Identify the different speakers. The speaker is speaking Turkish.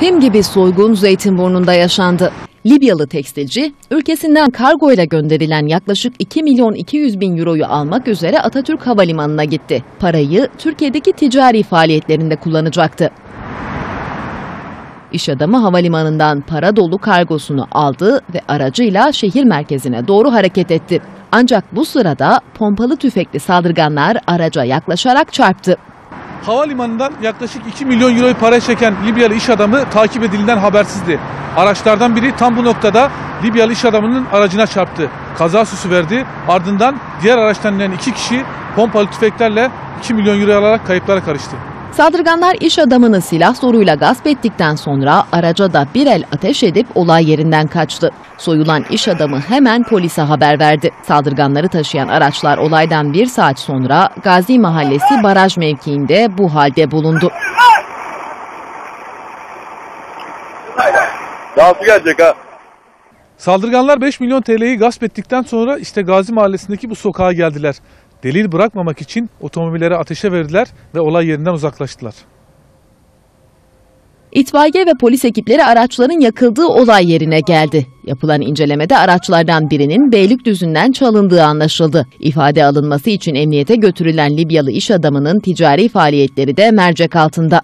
Speaker 1: Film gibi soygun Zeytinburnu'nda yaşandı. Libyalı tekstilci, ülkesinden kargo ile gönderilen yaklaşık 2 milyon 200 bin euroyu almak üzere Atatürk Havalimanı'na gitti. Parayı Türkiye'deki ticari faaliyetlerinde kullanacaktı. İş adamı havalimanından para dolu kargosunu aldı ve aracıyla şehir merkezine doğru hareket etti. Ancak bu sırada pompalı tüfekli saldırganlar araca yaklaşarak çarptı.
Speaker 2: Havalimanından yaklaşık 2 milyon euroyu para çeken Libyalı iş adamı takip edildiğinden habersizdi. Araçlardan biri tam bu noktada Libyalı iş adamının aracına çarptı. Kaza süsü verdi. Ardından diğer araçtan inen iki kişi pompalı tüfeklerle 2 milyon euro alarak kayıplara karıştı.
Speaker 1: Saldırganlar iş adamını silah zoruyla gasp ettikten sonra araca da bir el ateş edip olay yerinden kaçtı. Soyulan iş adamı hemen polise haber verdi. Saldırganları taşıyan araçlar olaydan bir saat sonra Gazi Mahallesi baraj mevkiinde bu halde bulundu.
Speaker 3: Nasıl gelecek ha?
Speaker 2: Saldırganlar 5 milyon TL'yi gasp ettikten sonra işte Gazi Mahallesi'ndeki bu sokağa geldiler. Delil bırakmamak için otomobillere ateşe verdiler ve olay yerinden uzaklaştılar.
Speaker 1: İtfaiye ve polis ekipleri araçların yakıldığı olay yerine geldi. Yapılan incelemede araçlardan birinin Beylikdüzü'nden çalındığı anlaşıldı. İfade alınması için emniyete götürülen Libyalı iş adamının ticari faaliyetleri de mercek altında.